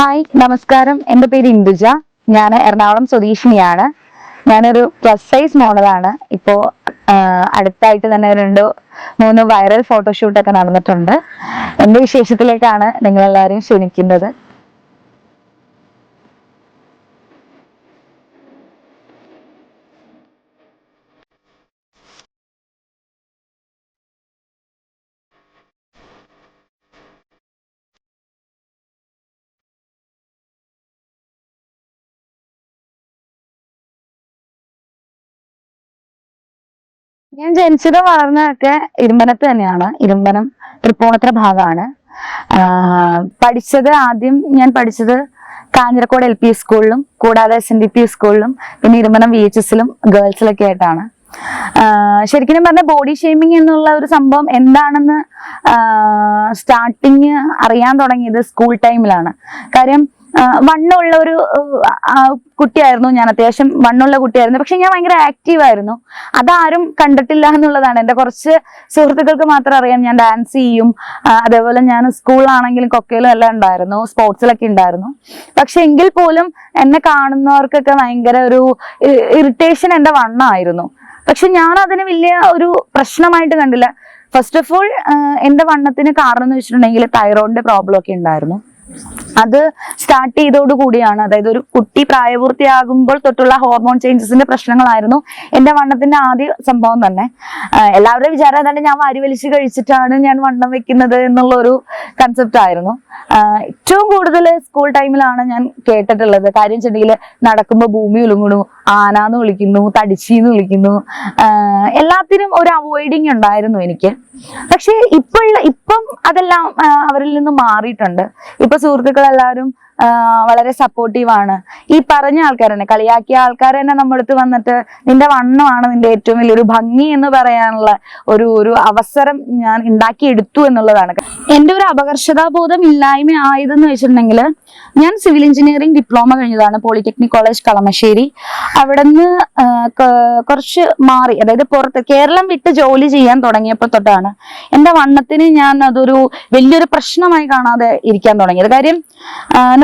Hi നമസ്കാരം. എന്റെ പേര് ഇന്ദുജ. ഞാൻ എറണാകുളം സ്വദേശിനിയാണ്. ഞാനൊരു പ്ലസ് സൈസ് മോഡലാണ് ഇപ്പോൾ അടുത്തായിട്ട് തന്നെ രണ്ട് മൂന്ന് വൈറൽ ഫോട്ടോഷൂട്ടൊക്കെ നടന്നിട്ടുണ്ട്. എന്റെ വിശേഷത്തിലേക്കാണ് നിങ്ങളെല്ലാവരെയും ക്ഷണിക്കുന്നത്. ഞാൻ ജനിച്ചതും വളർന്നതൊക്കെ ഇരുമ്പനത്ത് തന്നെയാണ്. ഇരുമ്പനം തൃപ്പൂണിത്തറ ഭാഗമാണ്. പഠിച്ചത് ആദ്യം ഞാൻ പഠിച്ചത് കാഞ്ഞിരക്കോട് എൽ പി സ്കൂളിലും കൂടാതെ എസ് എൻ ഡി പി സ്കൂളിലും പിന്നെ ഇരുമ്പനം വി എച്ച് എസിലും ഗേൾസിലൊക്കെ ആയിട്ടാണ്. ശരിക്കും പറഞ്ഞ ബോഡി ഷേമിങ് എന്നുള്ള ഒരു സംഭവം എന്താണെന്ന് സ്റ്റാർട്ടിങ് അറിയാൻ തുടങ്ങിയത് സ്കൂൾ ടൈമിലാണ്. കാര്യം വണ്ണമുള്ള ഒരു കുട്ടിയായിരുന്നു ഞാൻ അത്യാവശ്യം വണ്ണമുള്ള കുട്ടിയായിരുന്നു. പക്ഷെ ഞാൻ ഭയങ്കര ആക്റ്റീവ് ആയിരുന്നു. അതാരും കണ്ടിട്ടില്ല എന്നുള്ളതാണ്. എന്റെ കുറച്ച് സുഹൃത്തുക്കൾക്ക് മാത്രം അറിയാം ഞാൻ ഡാൻസ് ചെയ്യും. അതേപോലെ ഞാൻ സ്കൂളിലാണെങ്കിലും കൊക്കയിലും എല്ലാം ഉണ്ടായിരുന്നു. സ്പോർട്സിലൊക്കെ ഉണ്ടായിരുന്നു. പക്ഷെ എങ്കിൽ പോലും എന്നെ കാണുന്നവർക്കൊക്കെ ഭയങ്കര ഒരു ഇറിറ്റേഷൻ എന്റെ വണ്ണമായിരുന്നു പക്ഷെ ഞാൻ അതിന് വലിയ ഒരു പ്രശ്നമായിട്ട് കണ്ടില്ല. ഫസ്റ്റ് ഓഫ് ഓൾ എന്റെ വണ്ണത്തിന് കാരണം എന്ന് വെച്ചിട്ടുണ്ടെങ്കിൽ തൈറോയിഡിന്റെ പ്രോബ്ലം ഒക്കെ ഉണ്ടായിരുന്നു. അത് സ്റ്റാർട്ട് ചെയ്തോട് കൂടിയാണ്. അതായത് ഒരു കുട്ടി പ്രായപൂർത്തിയാകുമ്പോൾ തൊട്ടുള്ള ഹോർമോൺ ചേഞ്ചസിന്റെ പ്രശ്നങ്ങളായിരുന്നു എന്റെ വണ്ണത്തിന്റെ ആദ്യ സംഭവം തന്നെ. എല്ലാവരുടെയും വിചാരം അതാണ് ഞാൻ വാരി വലിച്ച് കഴിച്ചിട്ടാണ് ഞാൻ വണ്ണം വെക്കുന്നത് എന്നുള്ള ഒരു കൺസെപ്റ്റ് ആയിരുന്നു ഏറ്റവും കൂടുതൽ സ്കൂൾ ടൈമിലാണ് ഞാൻ കേട്ടിട്ടുള്ളത്. കാര്യം വെച്ചിട്ടുണ്ടെങ്കിൽ നടക്കുമ്പോൾ ഭൂമി ഉലുങ്ങുന്നു ആനാന്ന് വിളിക്കുന്നു തടിച്ചീന്ന് വിളിക്കുന്നു. എല്ലാത്തിനും ഒരു അവോയ്ഡിങ് ഉണ്ടായിരുന്നു എനിക്ക്. പക്ഷേ ഇപ്പോൾ ഇപ്പം അതെല്ലാം അവരിൽ നിന്ന് മാറിയിട്ടുണ്ട്. ഇപ്പൊ സുഹൃത്തുക്കളെല്ലാവരും ആഹ് വളരെ സപ്പോർട്ടീവ് ആണ്. ഈ പറഞ്ഞ ആൾക്കാർ തന്നെ കളിയാക്കിയ ആൾക്കാർ തന്നെ നമ്മുടെ അടുത്ത് വന്നിട്ട് നിന്റെ വണ്ണമാണ് നിന്റെ ഏറ്റവും വലിയൊരു ഭംഗി എന്ന് പറയാനുള്ള ഒരു ഒരു അവസരം ഞാൻ ഉണ്ടാക്കിയെടുത്തു എന്നുള്ളതാണ്. എന്റെ ഒരു അപകർഷതാബോധം ഇല്ലായ്മ ആയതെന്ന് വെച്ചിട്ടുണ്ടെങ്കിൽ ഞാൻ സിവിൽ എഞ്ചിനീയറിംഗ് ഡിപ്ലോമ കഴിഞ്ഞതാണ് പോളിടെക്നിക് കോളേജ് കളമശ്ശേരി. അവിടെ നിന്ന് കുറച്ച് മാറി അതായത് പുറത്ത് കേരളം വിട്ട് ജോലി ചെയ്യാൻ തുടങ്ങിയപ്പോൾ തൊട്ടാണ് എന്റെ വണ്ണത്തിന് ഞാൻ അതൊരു വലിയൊരു പ്രശ്നമായി കാണാതെ ഇരിക്കാൻ തുടങ്ങിയത്. കാര്യം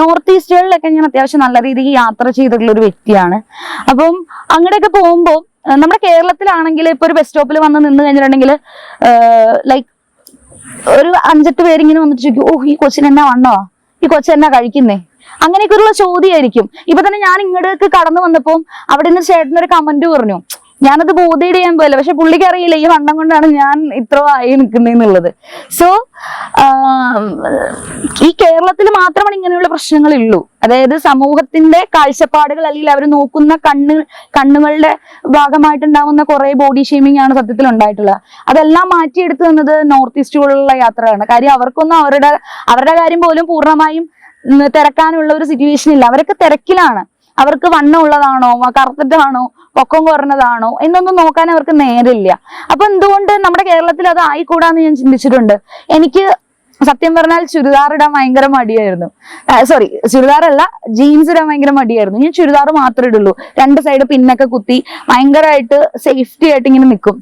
നോർത്ത് ഈസ്റ്റുകളിലൊക്കെ ഞാൻ അത്യാവശ്യം നല്ല രീതിയിൽ യാത്ര ചെയ്തിട്ടുള്ള ഒരു വ്യക്തിയാണ്. അപ്പം അങ്ങനെയൊക്കെ പോകുമ്പോൾ നമ്മുടെ കേരളത്തിലാണെങ്കിൽ ഇപ്പൊ ഒരു ബസ് സ്റ്റോപ്പിൽ വന്ന് നിന്ന് കഴിഞ്ഞിട്ടുണ്ടെങ്കിൽ ലൈക്ക് ഒരു അഞ്ചെട്ട് പേരിങ്ങനെ വന്നിട്ട് ചോദിക്കും ഓ ഈ കൊച്ചിന് എന്നാ വണ്ണോ ഈ കൊച്ചു എന്നാ കഴിക്കുന്നേ? അങ്ങനെയൊക്കെയുള്ള ചോദ്യമായിരിക്കും. ഇപ്പൊ തന്നെ ഞാൻ ഇങ്ങോട്ടേക്ക് കടന്നു വന്നപ്പോൾ അവിടെ നിന്ന് ചേട്ടനൊരു കമന്റ് പറഞ്ഞു. ഞാനത് ബോധേഡ് ചെയ്യാൻ പോയില്ല. പക്ഷെ പുള്ളിക്ക് അറിയില്ല ഈ വണ്ണം കൊണ്ടാണ് ഞാൻ ഇത്ര ആയി നിൽക്കുന്നതെന്നുള്ളത് സോ ഈ കേരളത്തിൽ മാത്രമാണ് ഇങ്ങനെയുള്ള പ്രശ്നങ്ങളുള്ളൂ. അതായത് സമൂഹത്തിന്റെ കാഴ്ചപ്പാടുകൾ അല്ലെങ്കിൽ അവർ നോക്കുന്ന കണ്ണ് കണ്ണുകളുടെ ഭാഗമായിട്ടുണ്ടാവുന്ന കുറെ ബോഡി ഷേമിംഗ് ആണ് സത്യത്തിൽ ഉണ്ടായിട്ടുള്ളത്. അതെല്ലാം മാറ്റിയെടുത്തു തന്നത് നോർത്ത് ഈസ്റ്റുകളിലുള്ള യാത്രയാണ് കാര്യം അവർക്കൊന്നും അവരുടെ അവരുടെ കാര്യം പോലും പൂർണമായും തിരക്കാനുള്ള ഒരു സിറ്റുവേഷൻ ഇല്ല. അവരൊക്കെ തിരക്കിലാണ്. അവർക്ക് വണ്ണം ഉള്ളതാണോ കറുത്തിട്ടാണോ? പൊക്കം കുറഞ്ഞതാണോ? എന്നൊന്നും നോക്കാൻ അവർക്ക് നേരില്ല. അപ്പൊ എന്തുകൊണ്ട് നമ്മുടെ കേരളത്തിൽ അത് ആയിക്കൂടാന്ന് ഞാൻ ചിന്തിച്ചിട്ടുണ്ട്. എനിക്ക് സത്യം പറഞ്ഞാൽ ചുരിദാർ ഇടാൻ ഭയങ്കര മടിയായിരുന്നു. സോറി ചുരിദാർ അല്ല ജീൻസ് ഇടാൻ ഭയങ്കര മടിയായിരുന്നു. ഞാൻ ചുരിദാർ മാത്രമേ ഇടുള്ളൂ. രണ്ട് സൈഡ് പിന്നൊക്കെ കുത്തി ഭയങ്കരമായിട്ട് സേഫ്റ്റി ആയിട്ട് ഇങ്ങനെ നിൽക്കും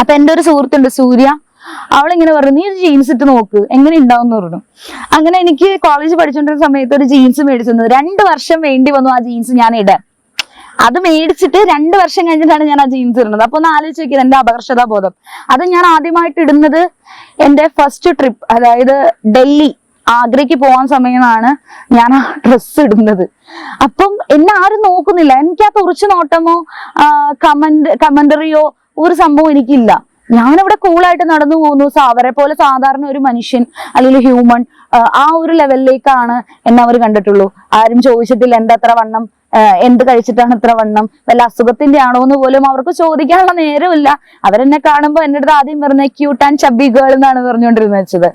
അപ്പൊ എന്റെ ഒരു സുഹൃത്തുണ്ട് സൂര്യ. അവളിങ്ങനെ പറഞ്ഞു നീ ഒരു ജീൻസ് ഇട്ട് നോക്ക് എങ്ങനെ ഉണ്ടാവും എന്ന് പറഞ്ഞു. അങ്ങനെ എനിക്ക് കോളേജ് പഠിച്ചുകൊണ്ടിരുന്ന സമയത്ത് ഒരു ജീൻസ് മേടിച്ചു രണ്ട് വർഷം വേണ്ടി വന്നു ആ ജീൻസ് ഞാൻ ഇടാൻ. അത് മേടിച്ചിട്ട് രണ്ട് വർഷം കഴിഞ്ഞിട്ടാണ് ഞാൻ ആ ജീൻസ് ഇടുന്നത്. അപ്പൊ ഒന്ന് ആലോചിച്ച് നോക്കിയത് എന്റെ അപകർഷതാ ബോധം? അത് ഞാൻ ആദ്യമായിട്ട് ഇടുന്നത് എന്റെ ഫസ്റ്റ് ട്രിപ്പ് അതായത് ഡൽഹി ആഗ്രയ്ക്ക് പോകാൻ സമയമാണ് ഞാൻ ആ ഡ്രസ്സ് ഇടുന്നത്. അപ്പം എന്നെ ആരും നോക്കുന്നില്ല. എനിക്ക് ആ തുറച്ചു നോട്ടമോ കമന്റ് കമന്ററിയോ ഒരു സംഭവം എനിക്കില്ല. ഞാനിവിടെ കൂളായിട്ട് നടന്നു പോകുന്നു. അവരെ പോലെ സാധാരണ ഒരു മനുഷ്യൻ അല്ലെങ്കിൽ ഹ്യൂമൺ ആ ഒരു ലെവലിലേക്കാണ് എന്നെ അവർ കണ്ടിട്ടുള്ളൂ. ആരും ചോദിച്ചിട്ടില്ല എന്താ അത്ര വണ്ണം എന്ത് കഴിച്ചിട്ടാണ് ഇത്ര വണ്ണം? വല്ല അസുഖത്തിന്റെ ആണോ എന്ന് പോലും അവർക്ക് ചോദിക്കാനുള്ള നേരമില്ല. അവരെന്നെ കാണുമ്പോൾ എന്റെ അടുത്ത് ആദ്യം പറഞ്ഞ ക്യൂട്ട് ആൻഡ് ചബി ഗേൾ എന്നാണ് പറഞ്ഞുകൊണ്ടിരുന്നത് വെച്ചത്.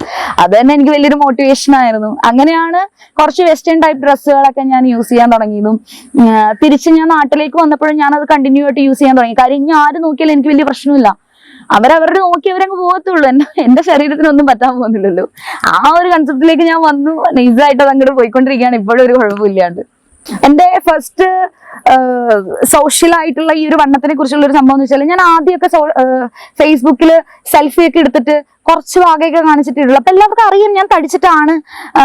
അത് തന്നെ എനിക്ക് വലിയൊരു മോട്ടിവേഷൻ ആയിരുന്നു. അങ്ങനെയാണ് കുറച്ച് വെസ്റ്റേൺ ടൈപ്പ് ഡ്രസ്സുകളൊക്കെ ഞാൻ യൂസ് ചെയ്യാൻ തുടങ്ങിയതും തിരിച്ച് ഞാൻ നാട്ടിലേക്ക് വന്നപ്പോഴും ഞാൻ അത് കണ്ടിന്യൂ ആയിട്ട് യൂസ് ചെയ്യാൻ തുടങ്ങി. കാര്യം ഇനി ആര് നോക്കിയാലും എനിക്ക് വലിയ പ്രശ്നമില്ല. അവരവരുടെ നോക്കി അവരങ്ങ് പോകത്തുള്ളൂ. എന്റെ എന്റെ ശരീരത്തിനൊന്നും പറ്റാൻ പോകുന്നില്ലല്ലോ. ആ ഒരു കൺസെപ്റ്റിലേക്ക് ഞാൻ വന്നു. നൈസായിട്ട് അത് അങ്ങോട്ട് പോയിക്കൊണ്ടിരിക്കുകയാണ്. ഇപ്പോഴും ഒരു കുഴപ്പമില്ലാണ്ട്. എന്റെ ഫസ്റ്റ് സോഷ്യൽ ആയിട്ടുള്ള ഈ ഒരു വണ്ണത്തിനെ കുറിച്ചുള്ള ഒരു സംഭവം എന്ന് വെച്ചാൽ ഞാൻ ആദ്യമൊക്കെ ഫേസ്ബുക്കിൽ സെൽഫി ഒക്കെ എടുത്തിട്ട് കുറച്ച് ഭാഗമൊക്കെ കാണിച്ചിട്ടുള്ളൂ. അപ്പൊ എല്ലാവർക്കും അറിയാം ഞാൻ തടിച്ചിട്ടാണ്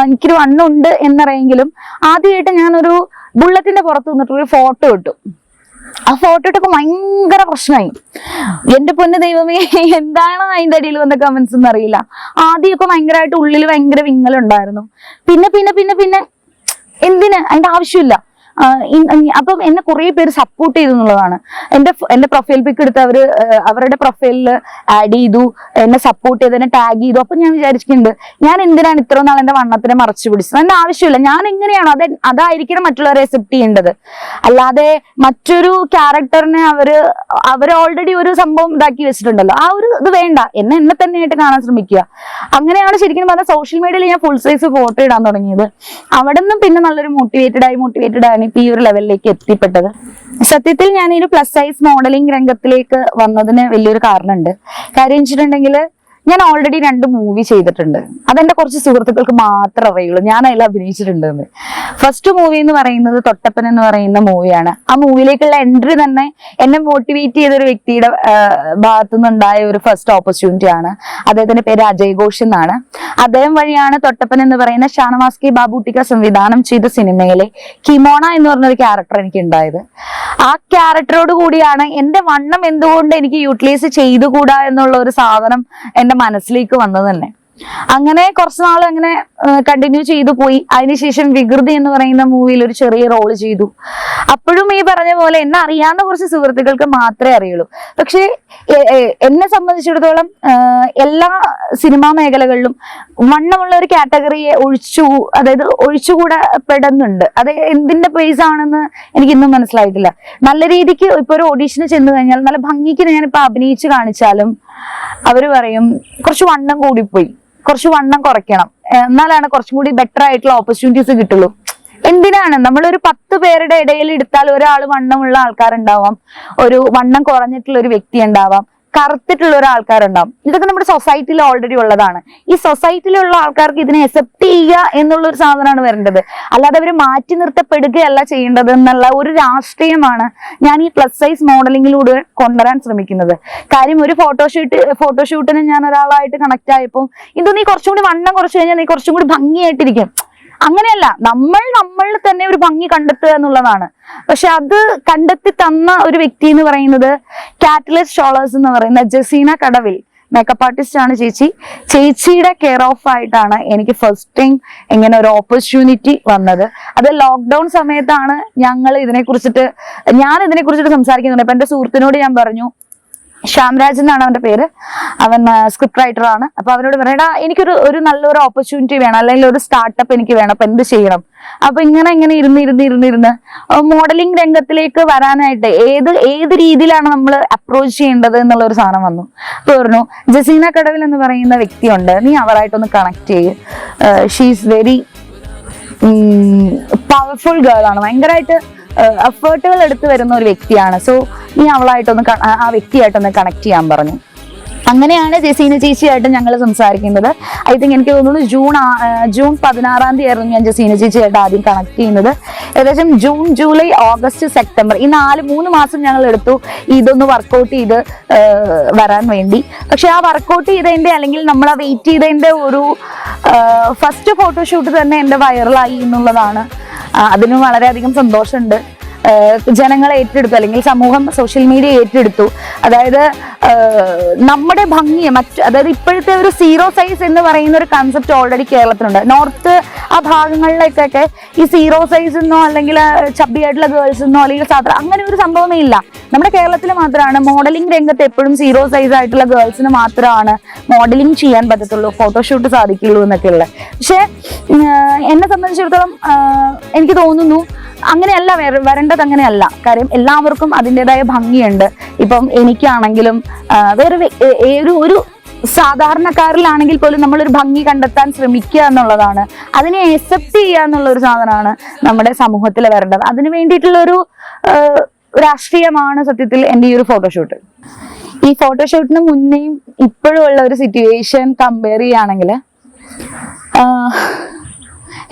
എനിക്കൊരു വണ്ണുണ്ട് എന്നറിയെങ്കിലും ആദ്യമായിട്ട് ഞാനൊരു ബുള്ളറ്റിന്റെ പുറത്ത് നിന്നിട്ടൊരു ഫോട്ടോ ഇട്ടു. ആ ഫോട്ടോ ഇട്ടൊക്കെ ഭയങ്കര പ്രശ്നമായി. എന്റെ പൊന്ന് ദൈവമേ എന്താണ് അതിന്റെ അടിയിൽ വന്ന കമന്റ്സ് എന്ന് അറിയില്ല. ആദ്യമൊക്കെ ഭയങ്കരമായിട്ട് ഉള്ളിൽ ഭയങ്കര വിങ്ങലുണ്ടായിരുന്നു. പിന്നെ പിന്നെ പിന്നെ പിന്നെ എന്തിന്? അതിന്റെ ആവശ്യമില്ല. അപ്പം എന്നെ കുറെ പേര് സപ്പോർട്ട് ചെയ്തു എന്നുള്ളതാണ് എന്റെ എന്റെ പ്രൊഫൈൽ പിക്ക് എടുത്ത് അവർ അവരുടെ പ്രൊഫൈലിൽ ആഡ് ചെയ്തു എന്നെ സപ്പോർട്ട് ചെയ്തു എന്നെ ടാഗ് ചെയ്തു. അപ്പൊ ഞാൻ വിചാരിക്കുന്നുണ്ട് ഞാൻ എന്തിനാണ് ഇത്ര നാൾ എന്റെ വണ്ണത്തിനെ മറച്ചു പിടിച്ചത്? എന്റെ ആവശ്യമില്ല. ഞാൻ എങ്ങനെയാണോ അത് അതായിരിക്കണം മറ്റുള്ളവരെ അക്സെപ്റ്റ് ചെയ്യേണ്ടത്. അല്ലാതെ മറ്റൊരു ക്യാരക്ടറിനെ അവർ അവർ ഓൾറെഡി ഒരു സംഭവം ഇതാക്കി വെച്ചിട്ടുണ്ടല്ലോ. ആ ഒരു ഇത് വേണ്ട. എന്നെ എന്നെ തന്നെയായിട്ട് കാണാൻ ശ്രമിക്കുക. അങ്ങനെയാണ് ശരിക്കും പറഞ്ഞാൽ സോഷ്യൽ മീഡിയയിൽ ഞാൻ ഫുൾ സൈസ് ഫോട്ടോ ഇടാൻ തുടങ്ങിയത്. അവിടെ നിന്നും പിന്നെ നല്ലൊരു മോട്ടിവേറ്റഡ് ആയി മോട്ടിവേറ്റഡ് ആണ് ഇപ്പൊ ഈ ഒരു ലെവലിലേക്ക് എത്തിപ്പെട്ടത്. സത്യത്തിൽ ഞാൻ ഈ പ്ലസ് സൈസ് മോഡലിംഗ് രംഗത്തിലേക്ക് വന്നതിന് വലിയൊരു കാരണമുണ്ട്. കാര്യം വെച്ചിട്ടുണ്ടെങ്കിൽ ഞാൻ ഓൾറെഡി രണ്ട് മൂവി ചെയ്തിട്ടുണ്ട്. അതെന്റെ കുറച്ച് സുഹൃത്തുക്കൾക്ക് മാത്രമേ അറിയുള്ളൂ. ഞാൻ അതിൽ അഭിനയിച്ചിട്ടുണ്ട് ഫസ്റ്റ് മൂവി എന്ന് പറയുന്നത് തൊട്ടപ്പൻ എന്ന് പറയുന്ന മൂവിയാണ് ആ മൂവിയിലേക്കുള്ള എൻട്രി തന്നെ എന്നെ മോട്ടിവേറ്റ് ചെയ്ത ഒരു വ്യക്തിയുടെ ഭാഗത്തു നിന്നുണ്ടായ ഒരു ഫസ്റ്റ് ഓപ്പർച്യൂണിറ്റി ആണ്. അദ്ദേഹത്തിന്റെ പേര് അജയ് ഘോഷ് എന്നാണ്. അദ്ദേഹം വഴിയാണ് തൊട്ടപ്പൻ എന്ന് പറയുന്ന ഷാനവാസ് കെ ബാബുട്ടിക്ക സംവിധാനം ചെയ്ത സിനിമയിലെ കിമോണ എന്ന് പറഞ്ഞൊരു ക്യാരക്ടർ എനിക്ക് ഉണ്ടായത്. ആ ക്യാരക്ടറോട് കൂടിയാണ് എന്റെ വണ്ണം എന്തുകൊണ്ട് എനിക്ക് യൂട്ടിലൈസ് ചെയ്തുകൂടാ എന്നുള്ള ഒരു സാധനം എന്റെ മനസ്സിലേക്ക് വന്നത് തന്നെ. അങ്ങനെ കുറച്ച് നാൾ അങ്ങനെ കണ്ടിന്യൂ ചെയ്തു പോയി. അതിനുശേഷം വികൃതി എന്ന് പറയുന്ന മൂവിയിൽ ഒരു ചെറിയ റോൾ ചെയ്തു. അപ്പോഴും ഈ പറഞ്ഞ പോലെ എന്നെ അറിയാവുന്ന കുറച്ച് സുഹൃത്തുക്കൾക്ക് മാത്രമേ അറിയുള്ളൂ. പക്ഷേ എന്നെ സംബന്ധിച്ചിടത്തോളം എല്ലാ സിനിമാ മേഖലകളിലും വണ്ണമുള്ള ഒരു കാറ്റഗറിയെ ഒഴിച്ചു അതായത് ഒഴിച്ചുകൂടപ്പെടുന്നുണ്ട് അത് എന്തിന്റെ പേസ് ആണെന്ന് എനിക്ക് ഇന്നും മനസ്സിലായിട്ടില്ല. നല്ല രീതിക്ക് ഇപ്പൊ ഒരു ഓഡീഷന് ചെന്ന് കഴിഞ്ഞാൽ നല്ല ഭംഗിക്ക് ഞാനിപ്പോ അഭിനയിച്ച് കാണിച്ചാലും അവർ പറയും കുറച്ച് വണ്ണം കൂടിപ്പോയി. കുറച്ച് വണ്ണം കുറയ്ക്കണം. എന്നാലാണ് കുറച്ചും കൂടി ബെറ്റർ ആയിട്ടുള്ള ഓപ്പർച്യൂണിറ്റീസ് കിട്ടുള്ളൂ. എന്തിനാണ്? നമ്മൾ ഒരു പത്ത് പേരുടെ ഇടയിൽ എടുത്താൽ ഒരാൾ വണ്ണമുള്ള ആൾക്കാരുണ്ടാവാം. ഒരു വണ്ണം കുറഞ്ഞിട്ടുള്ള ഒരു വ്യക്തി ഉണ്ടാവാം. കറുത്തിട്ടുള്ള ഒരു ആൾക്കാരുണ്ടാവും ഇതൊക്കെ നമ്മുടെ സൊസൈറ്റിയിൽ ഓൾറെഡി ഉള്ളതാണ്. ഈ സൊസൈറ്റിയിലുള്ള ആൾക്കാർക്ക് ഇതിനെ അക്സെപ്റ്റ് ചെയ്യുക എന്നുള്ള ഒരു സാധനമാണ് വരേണ്ടത്. അല്ലാതെ അവർ മാറ്റി നിർത്തപ്പെടുകയല്ല ചെയ്യേണ്ടത് എന്നുള്ള ഒരു രാഷ്ട്രീയമാണ് ഞാൻ ഈ പ്ലസ് സൈസ് മോഡലിംഗിലൂടെ കൊണ്ടുവരാൻ ശ്രമിക്കുന്നത്. കാര്യം ഒരു ഫോട്ടോഷൂട്ട് ഫോട്ടോഷൂട്ടിന് ഞാൻ ഒരാളായിട്ട് കണക്ട് ആയപ്പോൾ ഇത് നീ കുറച്ചും കൂടി വണ്ണം കുറച്ച് കഴിഞ്ഞാൽ നീ കുറച്ചും കൂടി ഭംഗിയായിട്ടിരിക്കും. അങ്ങനെയല്ല നമ്മൾ നമ്മളിൽ തന്നെ ഒരു ഭംഗി കണ്ടെത്തുക എന്നുള്ളതാണ്. പക്ഷെ അത് കണ്ടെത്തി തന്ന ഒരു വ്യക്തി എന്ന് പറയുന്നത് കാറ്റലിസ്റ്റ് ഷോളേഴ്സ് എന്ന് പറയുന്ന ജസീന കടവിൽ. മേക്കപ്പ് ആർട്ടിസ്റ്റ് ആണ് ചേച്ചി. ചേച്ചിയുടെ കെയർ ഓഫ് ആയിട്ടാണ് എനിക്ക് ഫസ്റ്റ് ടൈം ഇങ്ങനെ ഒരു ഓപ്പർച്യൂണിറ്റി വന്നത്. അത് ലോക്ക്ഡൌൺ സമയത്താണ് ഞങ്ങൾ ഇതിനെ കുറിച്ചിട്ട് ഞാൻ ഇതിനെ കുറിച്ചിട്ട് സംസാരിക്കുന്നുണ്ട്. അപ്പൊ എന്റെ സുഹൃത്തിനോട് ഞാൻ പറഞ്ഞു ശ്യാംരാജ് എന്നാണ് അവന്റെ പേര്. അവൻ സ്ക്രിപ്റ്റ് റൈറ്റർ ആണ്. അപ്പൊ അവനോട് പറയടാ എനിക്കൊരു ഒരു നല്ലൊരു ഓപ്പർച്യൂണിറ്റി വേണം അല്ലെങ്കിൽ ഒരു സ്റ്റാർട്ടപ്പ് എനിക്ക് വേണം അപ്പൊ എന്ത് ചെയ്യണം? അപ്പൊ ഇങ്ങനെ ഇങ്ങനെ ഇരുന്ന് ഇരുന്ന് ഇരുന്ന് ഇരുന്ന് മോഡലിംഗ് രംഗത്തിലേക്ക് വരാനായിട്ട് ഏത് ഏത് രീതിയിലാണ് നമ്മൾ അപ്രോച്ച് ചെയ്യേണ്ടത് എന്നുള്ള ഒരു സാധനം വന്നു. അപ്പൊ പറഞ്ഞു ജസീന കടവിൽ എന്ന് പറയുന്ന വ്യക്തിയുണ്ട് നീ അവരായിട്ടൊന്ന് കണക്ട് ചെയ്യ്. ഷീസ് വെരി പവർഫുൾ ഗേൾ ആണ്. ഭയങ്കരമായിട്ട് എഫേർട്ടുകൾ എടുത്തു വരുന്ന ഒരു വ്യക്തിയാണ്. സോ നീ അവളായിട്ടൊന്ന് ആ- വ്യക്തിയായിട്ടൊന്ന് കണക്ട് ചെയ്യാൻ പറഞ്ഞു. അങ്ങനെയാണ് ജെസീന ചേച്ചിയായിട്ട് ഞങ്ങൾ സംസാരിക്കുന്നത്. ഐ തിങ്ക് എനിക്ക് തോന്നുന്നു ജൂൺ ജൂൺ പതിനാറാം തീയതി ആയിരുന്നു ഞാൻ ജെസീന ചേച്ചിയായിട്ട് ആദ്യം കണക്ട് ചെയ്യുന്നത്. ഏകദേശം ജൂൺ ജൂലൈ ഓഗസ്റ്റ് സെപ്റ്റംബർ ഈ നാല് മൂന്ന് മാസം ഞങ്ങൾ എടുത്തു ഇതൊന്ന് വർക്കൗട്ട് ചെയ്ത് വരാൻ വേണ്ടി. പക്ഷെ ആ വർക്കൗട്ട് ചെയ്തതിന്റെ അല്ലെങ്കിൽ നമ്മൾ ആ വെയിറ്റ് ചെയ്തതിന്റെ ഒരു ഫസ്റ്റ് ഫോട്ടോഷൂട്ട് തന്നെ എന്റെ വൈറലായി എന്നുള്ളതാണ് അതിനും വളരെയധികം സന്തോഷമുണ്ട്. ജനങ്ങൾ ഏറ്റെടുത്തു അല്ലെങ്കിൽ സമൂഹം സോഷ്യൽ മീഡിയ ഏറ്റെടുത്തു. അതായത് നമ്മുടെ ഭംഗിയെ മറ്റ് അതായത് ഇപ്പോഴത്തെ ഒരു സീറോ സൈസ് എന്ന് പറയുന്ന ഒരു കൺസെപ്റ്റ് ഓൾറെഡി കേരളത്തിലുണ്ട്. നോർത്ത് ആ ഭാഗങ്ങളിലേക്കൊക്കെ ഈ സീറോ സൈസ് എന്നോ അല്ലെങ്കിൽ ചബ്ബിയായിട്ടുള്ള ഗേൾസ് എന്നോ അല്ലെങ്കിൽ സാധാരണ അങ്ങനെ ഒരു സംഭവമേ ഇല്ല. നമ്മുടെ കേരളത്തിൽ മാത്രമാണ് മോഡലിംഗ് രംഗത്ത് എപ്പോഴും സീറോ സൈസ് ആയിട്ടുള്ള ഗേൾസിന് മാത്രമാണ് മോഡലിംഗ് ചെയ്യാൻ പറ്റത്തുള്ളൂ ഫോട്ടോഷൂട്ട് സാധിക്കുള്ളൂ എന്നൊക്കെ ഉള്ളത്. പക്ഷേ എന്നെ സംബന്ധിച്ചിടത്തോളം എനിക്ക് തോന്നുന്നു അങ്ങനെയല്ല വര- വരേണ്ടത് അങ്ങനെയല്ല. കാര്യം എല്ലാവർക്കും അതിന്റെതായ ഭംഗിയുണ്ട്. ഇപ്പം എനിക്കാണെങ്കിലും വേറെ ഒരു ഒരു സാധാരണക്കാരിലാണെങ്കിൽ പോലും നമ്മളൊരു ഭംഗി കണ്ടെത്താൻ ശ്രമിക്കുക എന്നുള്ളതാണ്. അതിനെ അക്സെപ്റ്റ് ചെയ്യുക എന്നുള്ള ഒരു സാധനമാണ് നമ്മുടെ സമൂഹത്തിൽ വരേണ്ടത്. അതിന് വേണ്ടിയിട്ടുള്ള ഒരു രാഷ്ട്രീയമാണ് സത്യത്തിൽ എന്റെ ഈ ഒരു ഫോട്ടോഷൂട്ട് ഈ ഫോട്ടോഷൂട്ടിന് മുന്നേയും ഇപ്പോഴും ഉള്ള ഒരു സിറ്റുവേഷൻ കമ്പയർ ചെയ്യുകയാണെങ്കിൽ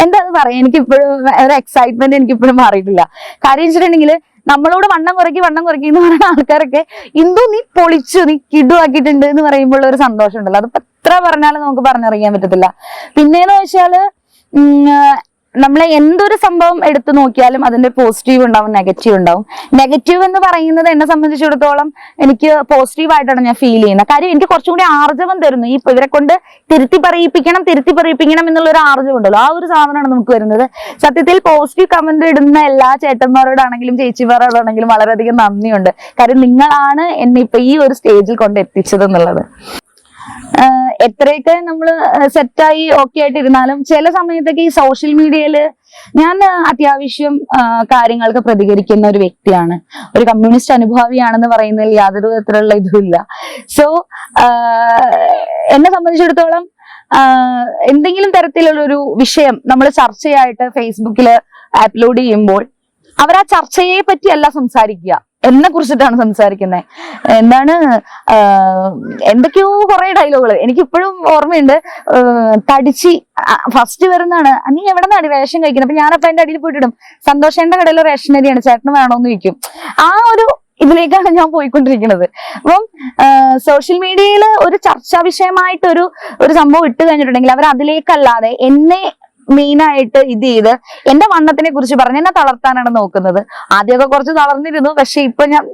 എന്താ പറയാ? എനിക്ക് ഇപ്പോഴും ഒരു എക്സൈറ്റ്മെന്റ് എനിക്ക് ഇപ്പോഴും മാറിയിട്ടില്ല. കാര്യം വെച്ചിട്ടുണ്ടെങ്കിൽ നമ്മളോട് വണ്ണം കുറയ്ക്ക് വണ്ണം കുറയ്ക്ക് എന്ന് പറയുന്ന ആൾക്കാരൊക്കെ എന്തോ നീ പൊളിച്ചു നീ കിടുവാക്കിയിട്ടുണ്ട് എന്ന് പറയുമ്പോൾ ഒരു സന്തോഷം ഉണ്ടല്ലോ അതിപ്പോ എത്ര പറഞ്ഞാലും നമുക്ക് പറഞ്ഞറിയാൻ പറ്റത്തില്ല. പിന്നെന്ന് വെച്ചാൽ ഉം, നമ്മളെ എന്തൊരു സംഭവം എടുത്തു നോക്കിയാലും അതിന്റെ പോസിറ്റീവ് ഉണ്ടാവും നെഗറ്റീവ് ഉണ്ടാവും. നെഗറ്റീവ് എന്ന് പറയുന്നത് എന്നെ സംബന്ധിച്ചിടത്തോളം എനിക്ക് പോസിറ്റീവ് ആയിട്ടാണ് ഞാൻ ഫീൽ ചെയ്യുന്നത്. കാര്യം എനിക്ക് കുറച്ചും കൂടി ആർജവം തരുന്നു. ഈ ഇവരെ കൊണ്ട് തിരുത്തി പറയിപ്പിക്കണം തിരുത്തി പറയിപ്പിക്കണം എന്നുള്ള ഒരു ആർജവം ഉണ്ടല്ലോ. ആ ഒരു സാധനമാണ് നമുക്ക് വരുന്നത്. സത്യത്തിൽ പോസിറ്റീവ് കമന്റ് ഇടുന്ന എല്ലാ ചേട്ടന്മാരോടാണെങ്കിലും ചേച്ചിമാരോടാണെങ്കിലും വളരെയധികം നന്ദിയുണ്ട്. കാര്യം നിങ്ങളാണ് എന്നെ ഇപ്പൊ ഈ ഒരു സ്റ്റേജിൽ കൊണ്ട് എത്തിച്ചത് എന്നുള്ളത്. എത്രയൊക്കെ നമ്മൾ സെറ്റായി ഓക്കെ ആയിട്ട് ഇരുന്നാലും ചില സമയത്തൊക്കെ ഈ സോഷ്യൽ മീഡിയയിൽ ഞാൻ അത്യാവശ്യം കാര്യങ്ങൾക്ക് പ്രതികരിക്കുന്ന ഒരു വ്യക്തിയാണ്. ഒരു കമ്മ്യൂണിസ്റ്റ് അനുഭാവിയാണെന്ന് പറയുന്നതിൽ യാതൊരു തരത്തിലുള്ള ഇതുമില്ല. സോ എന്നെ സംബന്ധിച്ചിടത്തോളം എന്തെങ്കിലും തരത്തിലുള്ള ഒരു വിഷയം നമ്മൾ ചർച്ചയായിട്ട് ഫേസ്ബുക്കിൽ അപ്ലോഡ് ചെയ്യുമ്പോൾ അവർ ആ ചർച്ചയെ പറ്റിയല്ല സംസാരിക്കുക. എന്നെ കുറിച്ചിട്ടാണ് സംസാരിക്കുന്നത് എന്താണ് എന്തൊക്കെയോ കുറെ ഡയലോഗുകൾ എനിക്കിപ്പോഴും ഓർമ്മയുണ്ട് തടിച്ചി ഫസ്റ്റ് വരുന്നതാണ് നീ എവിടെ നിന്നാണ് റേഷൻ കഴിക്കുന്നത് അപ്പൊ ഞാനപ്പോ എന്റെ അടിയിൽ പോയിട്ടിടും. സന്തോഷേന്റെ കടയിൽ റേഷൻ അരിയാണ് ചേട്ടന് വേണോന്ന് ചോദിക്കും. ആ ഒരു ഇതിലേക്കാണ് ഞാൻ പോയിക്കൊണ്ടിരിക്കുന്നത്. അപ്പം സോഷ്യൽ മീഡിയയിൽ ഒരു ചർച്ചാ വിഷയമായിട്ട് ഒരു ഒരു സംഭവം ഇട്ട് കഴിഞ്ഞിട്ടുണ്ടെങ്കിൽ അവർ അതിലേക്കല്ലാതെ എന്നെ മെയിൻ ആയിട്ട് ഇത് ചെയ്ത് എന്റെ വണ്ണത്തിനെ കുറിച്ച് പറഞ്ഞ് എന്നെ തളർത്താനാണ് നോക്കുന്നത്. ആദ്യമൊക്കെ കുറച്ച് തളർന്നിരുന്നു. പക്ഷെ ഇപ്പൊ ഞാൻ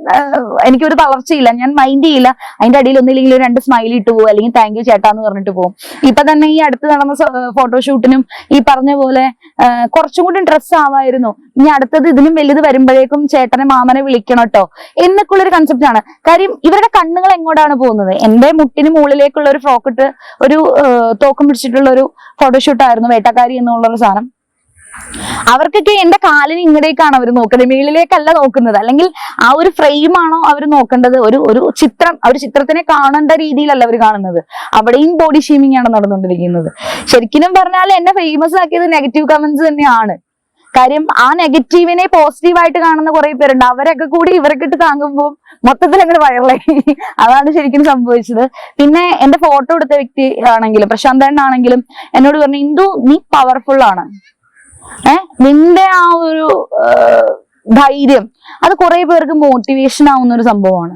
എനിക്കൊരു തളർച്ചയില്ല. ഞാൻ മൈൻഡ് ചെയ്യില്ല. അതിന്റെ അടിയിൽ ഒന്നില്ലെങ്കിൽ രണ്ട് സ്മൈൽ ഇട്ട് പോകും അല്ലെങ്കിൽ താങ്ക് യു ചേട്ടാ എന്ന് പറഞ്ഞിട്ട് പോകും ഇപ്പൊ തന്നെ ഈ അടുത്ത് നടന്ന ഫോട്ടോഷൂട്ടിനും ഈ പറഞ്ഞ പോലെ കുറച്ചും കൂടി ഡ്രസ് ആവായിരുന്നു. ഇനി അടുത്തത് ഇതിനും വലുത് വരുമ്പോഴേക്കും ചേട്ടനെ മാമനെ വിളിക്കണം കേട്ടോ എന്നൊക്കെ ഉള്ള ഒരു കൺസെപ്റ്റ് ആണ്. കാര്യം ഇവരുടെ കണ്ണുകൾ എങ്ങോട്ടാണ് പോകുന്നത്? എന്റെ മുട്ടിന് മുകളിലേക്കുള്ള ഒരു ഫ്രോക്കിട്ട് ഒരു തോക്കം പിടിച്ചിട്ടുള്ള ഒരു ഫോട്ടോഷൂട്ടായിരുന്നു വേട്ടക്കാരി എന്നുള്ള ഒരു സാധനം. അവർക്കൊക്കെ എന്റെ കാലിന് ഇങ്ങടേക്കാണ് അവർ നോക്കുന്നത്. മേളിലേക്കല്ല നോക്കുന്നത്. അല്ലെങ്കിൽ ആ ഒരു ഫ്രെയിം ആണോ അവർ നോക്കേണ്ടത്? ഒരു ഒരു ചിത്രം ഒരു ചിത്രത്തിനെ കാണേണ്ട രീതിയിലല്ല അവർ കാണുന്നത്. അവിടെയും ബോഡി ഷേമിംഗ് ആണ് നടന്നുകൊണ്ടിരിക്കുന്നത്. ശരിക്കും പറഞ്ഞാൽ എന്നെ ഫേമസ് ആക്കിയത് നെഗറ്റീവ് കമന്റ്സ് തന്നെയാണ്. കാര്യം ആ നെഗറ്റീവിനെ പോസിറ്റീവായിട്ട് കാണുന്ന കുറെ പേരുണ്ട്. അവരൊക്കെ കൂടി ഇവരൊക്കെ ഇട്ട് താങ്ങുമ്പോൾ മൊത്തത്തിൽ അങ്ങോട്ട് വയറലായി അതാണ് ശരിക്കും സംഭവിച്ചത്. പിന്നെ എന്റെ ഫോട്ടോ എടുത്ത വ്യക്തി ആണെങ്കിലും പ്രശാന്ത ആണെങ്കിലും എന്നോട് പറഞ്ഞു ഇന്ദു നീ പവർഫുൾ ആണ്. ഏഹ് നിന്റെ ആ ഒരു ധൈര്യം അത് കുറെ പേർക്ക് മോട്ടിവേഷൻ ആവുന്ന ഒരു സംഭവമാണ്.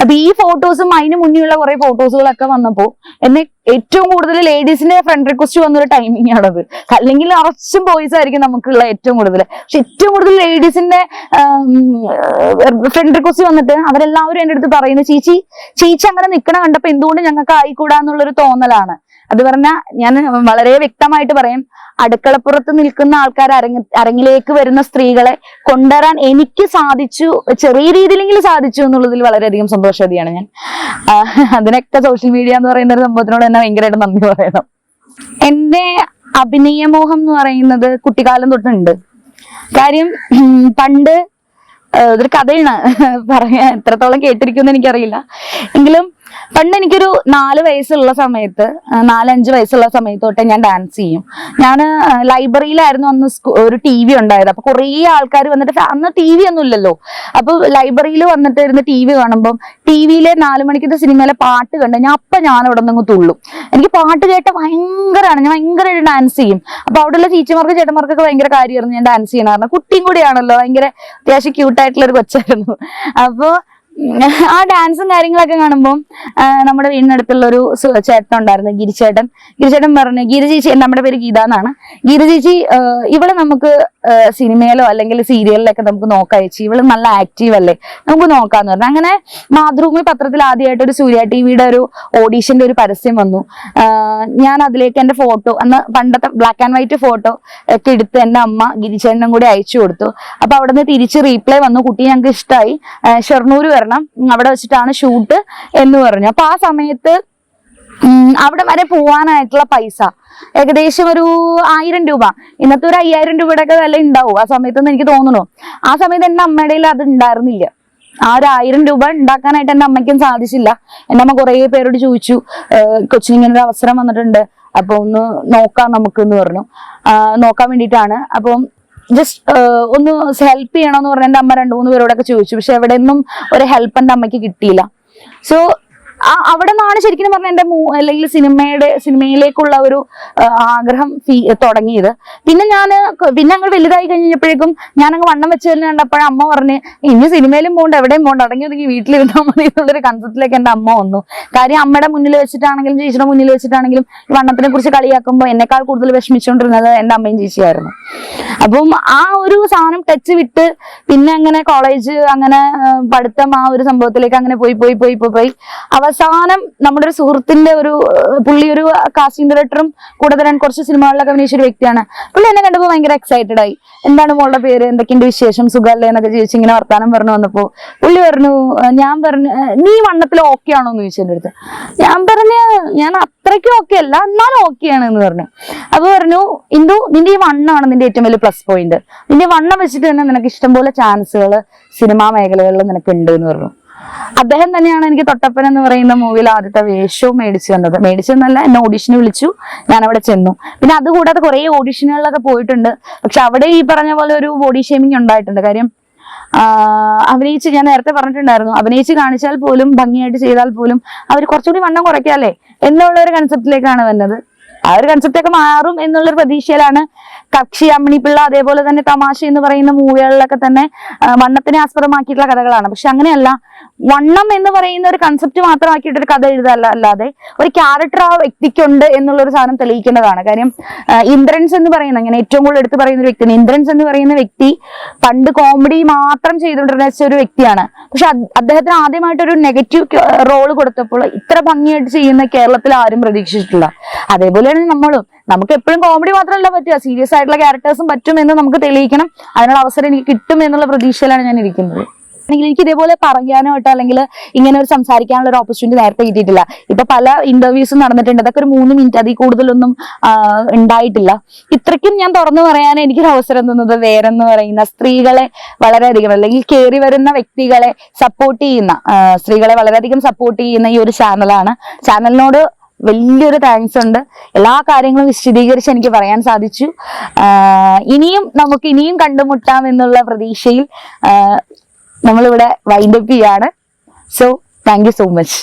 അപ്പൊ ഈ ഫോട്ടോസും അതിന് മുന്നിലുള്ള കുറെ ഫോട്ടോസുകളൊക്കെ വന്നപ്പോ എന്നെ ഏറ്റവും കൂടുതൽ ലേഡീസിന്റെ ഫ്രണ്ട് റിക്വസ്റ്റ് വന്നൊരു ടൈമിംഗ് ആണത്. അല്ലെങ്കിൽ അറച്ചും ബോയ്സ് ആയിരിക്കും നമുക്കുള്ള ഏറ്റവും കൂടുതൽ. പക്ഷെ ഏറ്റവും കൂടുതൽ ലേഡീസിന്റെ ഫ്രണ്ട് റിക്വസ്റ്റ് വന്നിട്ട് അവരെല്ലാവരും എന്റെ അടുത്ത് പറയുന്നത് ചീച്ചി ചീച്ചി അങ്ങനെ നിക്കണ കണ്ടപ്പോ എന്തുകൊണ്ട് ഞങ്ങൾക്ക് ആയിക്കൂടാന്നുള്ളൊരു തോന്നലാണ്. അത് പറഞ്ഞാൽ ഞാൻ വളരെ വ്യക്തമായിട്ട് പറയും. അടുക്കളപ്പുറത്ത് നിൽക്കുന്ന ആൾക്കാർ അരങ്ങ അരങ്ങിലേക്ക് വരുന്ന സ്ത്രീകളെ കൊണ്ടുവരാൻ എനിക്ക് സാധിച്ചു ചെറിയ രീതിയിലെങ്കിലും സാധിച്ചു എന്നുള്ളതിൽ വളരെയധികം സന്തോഷവതിയാണ് ഞാൻ. അതിനൊക്കെ സോഷ്യൽ മീഡിയ എന്ന് പറയുന്ന ഒരു സംഭവത്തിനോട് തന്നെ ഭയങ്കരമായിട്ട് നന്ദി പറയണം. എന്റെ അഭിനയമോഹം എന്ന് പറയുന്നത് കുട്ടിക്കാലം തൊട്ടുണ്ട്. കാര്യം പണ്ട് ഒരു കഥയാണ്. പറയാൻ എത്രത്തോളം കേട്ടിരിക്കുമെന്ന് എനിക്കറിയില്ല. എങ്കിലും പണ്ട് എനിക്കൊരു നാല് വയസ്സുള്ള സമയത്ത് നാലഞ്ച് വയസ്സുള്ള സമയത്ത് തൊട്ടേ ഞാൻ ഡാൻസ് ചെയ്യും. ഞാൻ ലൈബ്രറിയിലായിരുന്നു അന്ന് ഒരു ടി വി ഉണ്ടായത്. അപ്പൊ കുറേ ആൾക്കാർ വന്നിട്ട് അന്ന് ടി വി ഒന്നും ഇല്ലല്ലോ. അപ്പൊ ലൈബ്രറിയിൽ വന്നിട്ട് ഇരുന്ന് ടി വി കാണുമ്പോൾ ടി വിയിലെ നാല് മണിക്കത്തെ സിനിമയിലെ പാട്ട് കണ്ട് ഞാൻ അപ്പൊ ഞാൻ അവിടെ നിന്ന് തുള്ളും. എനിക്ക് പാട്ട് കേട്ട ഭയങ്കരമാണ് ഞാൻ ഭയങ്കരമായിട്ട് ഡാൻസ് ചെയ്യും. അപ്പൊ അവിടെയുള്ള ടീച്ചർമാർക്ക് ചേട്ടന്മാർക്കൊക്കെ ഭയങ്കര കാര്യമായിരുന്നു ഞാൻ ഡാൻസ് ചെയ്യണമായിരുന്നു കുട്ടിയും കൂടിയാണല്ലോ ഭയങ്കര അത്യാവശ്യം ക്യൂട്ടായിട്ടുള്ള ഒരു കൊച്ചായിരുന്നു. അപ്പോ ഉം, ആ ഡാൻസും കാര്യങ്ങളൊക്കെ കാണുമ്പോൾ നമ്മുടെ വീടിനടുത്തുള്ള ഒരു ചേട്ടൻ ഉണ്ടായിരുന്നു ഗിരിച്ചേട്ടൻ. ഗിരിച്ചേട്ടൻ പറഞ്ഞു ഗിരിചേച്ചി നമ്മുടെ പേര് ഗീത എന്നാണ് ഇവിടെ നമുക്ക് സിനിമയിലോ അല്ലെങ്കിൽ സീരിയലിലൊക്കെ നമുക്ക് നോക്കാം. ചേച്ചി ഇവൾ നല്ല ആക്റ്റീവ് അല്ലേ? നമുക്ക് നോക്കാന്ന് പറഞ്ഞു. അങ്ങനെ മാതൃഭൂമി പത്രത്തിൽ ആദ്യമായിട്ട് ഒരു സൂര്യ ടി വിയുടെ ഒരു ഓഡീഷന്റെ ഒരു പരസ്യം വന്നു. ഞാൻ അതിലേക്ക് എന്റെ ഫോട്ടോ അന്ന് പണ്ടത്തെ ബ്ലാക്ക് ആൻഡ് വൈറ്റ് ഫോട്ടോ ഒക്കെ എടുത്ത് എന്റെ അമ്മ ഗിരിചേട്ടനും കൂടി അയച്ചു കൊടുത്തു. അപ്പൊ അവിടെ നിന്ന് തിരിച്ച് റീപ്ലൈ വന്നു. കുട്ടി ഞങ്ങൾക്ക് ഇഷ്ടമായി ഷൊർണൂർ വരണം. അവിടെ വെച്ചിട്ടാണ് ഷൂട്ട് എന്ന് പറഞ്ഞു. അപ്പൊ ആ സമയത്ത് അവിടെ വരെ പോവാനായിട്ടുള്ള പൈസ. ഏകദേശം ഒരു ആയിരം രൂപ. ഇന്നത്തെ ഒരു അയ്യായിരം രൂപയുടെ ഒക്കെ വില ഉണ്ടാവും. ആ സമയത്തൊന്നും എനിക്ക് തോന്നുന്നു. ആ സമയത്ത് എന്റെ അമ്മയുടെ അത് ഉണ്ടായിരുന്നില്ല. ആ ഒരു ആയിരം രൂപ ഉണ്ടാക്കാനായിട്ട് എന്റെ അമ്മയ്ക്കും സാധിച്ചില്ല. എന്റെ അമ്മ കുറേ പേരോട് ചോദിച്ചു "ഏഹ് കൊച്ചിന് ഇങ്ങനെ ഒരു അവസരം വന്നിട്ടുണ്ട്. അപ്പൊ ഒന്ന് നോക്കാം നമുക്ക് എന്ന് പറഞ്ഞു നോക്കാൻ വേണ്ടിയിട്ടാണ്. അപ്പം ജസ്റ്റ് ഒന്ന് ഹെൽപ്പ് ചെയ്യണമെന്ന് പറഞ്ഞ എന്റെ അമ്മ രണ്ടു മൂന്ന് പേരോടൊക്കെ ചോദിച്ചു. പക്ഷെ എവിടെ നിന്നും ഒരു ഹെൽപ്പ് എന്റെ അമ്മയ്ക്ക് കിട്ടിയില്ല. സോ അവിടെ നിന്നാണ് ശരിക്കും പറഞ്ഞ എന്റെ അല്ലെങ്കിൽ സിനിമയുടെ സിനിമയിലേക്കുള്ള ഒരു ആഗ്രഹം തുടങ്ങിയത്. പിന്നെ ഞാൻ പിന്നെ അങ്ങ് വലുതായി കഴിഞ്ഞപ്പോഴേക്കും ഞാൻ അങ്ങ് വണ്ണം വെച്ച് തന്നെ കണ്ടപ്പോഴും അമ്മ പറഞ്ഞ് ഇനി സിനിമയിലും പോകണ്ട എവിടെയും പോകണ്ട അടങ്ങി ഒതുങ്ങി വീട്ടിലിരുന്നാൽ മതി എന്നുള്ളൊരു കൺസെപ്റ്റിലേക്ക് എന്റെ അമ്മ വന്നു. കാര്യം അമ്മയുടെ മുന്നിൽ വെച്ചിട്ടാണെങ്കിലും ചേച്ചിയുടെ മുന്നിൽ വെച്ചിട്ടാണെങ്കിലും വണ്ണത്തിനെ കുറിച്ച് കളിയാക്കുമ്പോൾ എന്നെക്കാൾ കൂടുതൽ വിഷമിച്ചുകൊണ്ടിരുന്നത് എന്റെ അമ്മയും ചേച്ചിയായിരുന്നു. അപ്പം ആ ഒരു സാധനം ടച്ച് വിട്ട് പിന്നെ അങ്ങനെ കോളേജ് അങ്ങനെ പഠിത്തം ആ ഒരു സംഭവത്തിലേക്ക് അങ്ങനെ പോയി പോയി പോയി പോയി പോയി. അവസാനം നമ്മുടെ ഒരു സുഹൃത്തിന്റെ ഒരു പുള്ളി ഒരു കാസ്റ്റിംഗ് ഡയറക്ടറും കൂടെ തരാൻ കുറച്ച് സിനിമകളിലൊക്കെ അഭിനയിച്ച ഒരു വ്യക്തിയാണ്. പുള്ളി എന്നെ കണ്ടപ്പോൾ ഭയങ്കര എക്സൈറ്റഡ് ആയി. എന്താണ് മോളുടെ പേര്? എന്തൊക്കെയുണ്ട് വിശേഷം? സുഖമല്ലേ എന്നൊക്കെ ചോദിച്ചു ഇങ്ങനെ വർത്താനം പറഞ്ഞു വന്നപ്പോ പുള്ളി പറഞ്ഞു ഞാൻ പറഞ്ഞു നീ വണ്ണത്തിൽ ഓക്കെ ആണോ? എന്ന് അടുത്ത്. ഞാൻ പറഞ്ഞു ഞാൻ അത്രയ്ക്കും ഓക്കെ അല്ല എന്നാലും ഓക്കെയാണ് എന്ന് പറഞ്ഞു. അപ്പൊ പറഞ്ഞു ഇന്ദു നിന്റെ ഈ വണ്ണാണ് നിന്റെ ഏറ്റവും വലിയ പ്ലസ് പോയിന്റ് നിന്റെ വണ്ണം വെച്ചിട്ട് തന്നെ നിനക്ക് ഇഷ്ടംപോലെ ചാൻസുകൾ സിനിമാ മേഖലകളിൽ നിനക്ക് ഉണ്ട് എന്ന് പറഞ്ഞു. അദ്ദേഹം തന്നെയാണ് എനിക്ക് തൊട്ടപ്പൻ എന്ന് പറയുന്ന മൂവിയിൽ ആദ്യത്തെ വേഷവും മേടിച്ചു തന്നത്. മേടിച്ചെന്നല്ല എന്നെ ഓഡിഷന് വിളിച്ചു. ഞാൻ അവിടെ ചെന്നു. പിന്നെ അതുകൂടാതെ കുറെ ഓഡിഷനുകളിലൊക്കെ പോയിട്ടുണ്ട്. പക്ഷെ അവിടെ ഈ പറഞ്ഞ പോലെ ഒരു ബോഡി ഷേമിംഗ് ഉണ്ടായിട്ടുണ്ട്. കാര്യം അഭിനയിച്ച് ഞാൻ നേരത്തെ പറഞ്ഞിട്ടുണ്ടായിരുന്നു. അഭിനയിച്ച് കാണിച്ചാൽ പോലും ഭംഗിയായിട്ട് ചെയ്താൽ പോലും അവർ കുറച്ചുകൂടി വണ്ണം കുറയ്ക്കാല്ലേ? എന്നുള്ള ഒരു കൺസെപ്റ്റിലേക്കാണ് വന്നത്. ആ ഒരു കൺസെപ്റ്റ് ഒക്കെ മാറും എന്നുള്ളൊരു പ്രതീക്ഷയിലാണ് കക്ഷി അമ്മിണിപ്പിള്ള അതേപോലെ തന്നെ തമാശ എന്ന് പറയുന്ന മൂവികളിലൊക്കെ തന്നെ വണ്ണത്തിനെ ആസ്പദമാക്കിയിട്ടുള്ള കഥകളാണ്. പക്ഷെ അങ്ങനെയല്ല. വണ്ണം എന്ന് പറയുന്ന ഒരു കൺസെപ്റ്റ് മാത്രമാക്കിയിട്ട് ഒരു കഥ എഴുതല്ല അല്ലാതെ ഒരു ക്യാരക്ടർ ആ വ്യക്തിക്കുണ്ട് എന്നുള്ള ഒരു സാധനം തെളിയിക്കേണ്ടതാണ്. കാര്യം ഇന്ദ്രൻസ് എന്ന് പറയുന്ന അങ്ങനെ ഏറ്റവും കൂടുതൽ എടുത്തു പറയുന്ന ഒരു വ്യക്തിയാണ് ഇന്ദ്രൻസ് എന്ന് പറയുന്ന വ്യക്തി പണ്ട് കോമഡി മാത്രം ചെയ്തുകൊണ്ടിരുന്ന ഒരു വ്യക്തിയാണ്. പക്ഷെ അദ്ദേഹത്തിന് ആദ്യമായിട്ട് ഒരു നെഗറ്റീവ് റോൾ കൊടുത്തപ്പോൾ ഇത്ര ഭംഗിയായിട്ട് ചെയ്യുന്ന കേരളത്തിൽ ആരും പ്രതീക്ഷിച്ചിട്ടില്ല. അതേപോലെയാണ് നമ്മളും. നമുക്ക് എപ്പോഴും കോമഡി മാത്രമല്ല പറ്റുക. സീരിയസ് ആയിട്ടുള്ള ക്യാരക്ടേഴ്സും പറ്റും എന്ന് നമുക്ക് തെളിയിക്കണം. അതിനുള്ള അവസരം എനിക്ക് കിട്ടും എന്നുള്ള പ്രതീക്ഷയിലാണ് ഞാൻ ഇരിക്കുന്നത്. അല്ലെങ്കിൽ എനിക്ക് ഇതേപോലെ പറയാനായിട്ട് അല്ലെങ്കിൽ ഇങ്ങനെ ഒരു സംസാരിക്കാനുള്ള ഒരു ഓപ്പർച്യൂണിറ്റി നേരത്തെ കിട്ടിയിട്ടില്ല. ഇപ്പൊ പല ഇന്റർവ്യൂസും നടന്നിട്ടുണ്ട്. അതൊക്കെ ഒരു മൂന്ന് മിനിറ്റ് അതിൽ കൂടുതലൊന്നും ഉണ്ടായിട്ടില്ല. ഇത്രയ്ക്കും ഞാൻ തുറന്നു പറയാൻ എനിക്കൊരു അവസരം തന്നത് വേറെന്ന് പറയുന്ന സ്ത്രീകളെ വളരെയധികം അല്ലെങ്കിൽ കയറി വരുന്ന വ്യക്തികളെ സപ്പോർട്ട് ചെയ്യുന്ന സ്ത്രീകളെ വളരെയധികം സപ്പോർട്ട് ചെയ്യുന്ന ഈ ഒരു ചാനലാണ് ചാനലിനോട് വലിയൊരു താങ്ക്സ് ഉണ്ട്. എല്ലാ കാര്യങ്ങളും വിശദീകരിച്ച് എനിക്ക് പറയാൻ സാധിച്ചു. ഇനിയും നമുക്ക് ഇനിയും കണ്ടുമുട്ടാം എന്നുള്ള പ്രതീക്ഷയിൽ നമ്മളിവിടെ വൈൻഡപ്പ് ചെയ്യാണ്. So thank you so much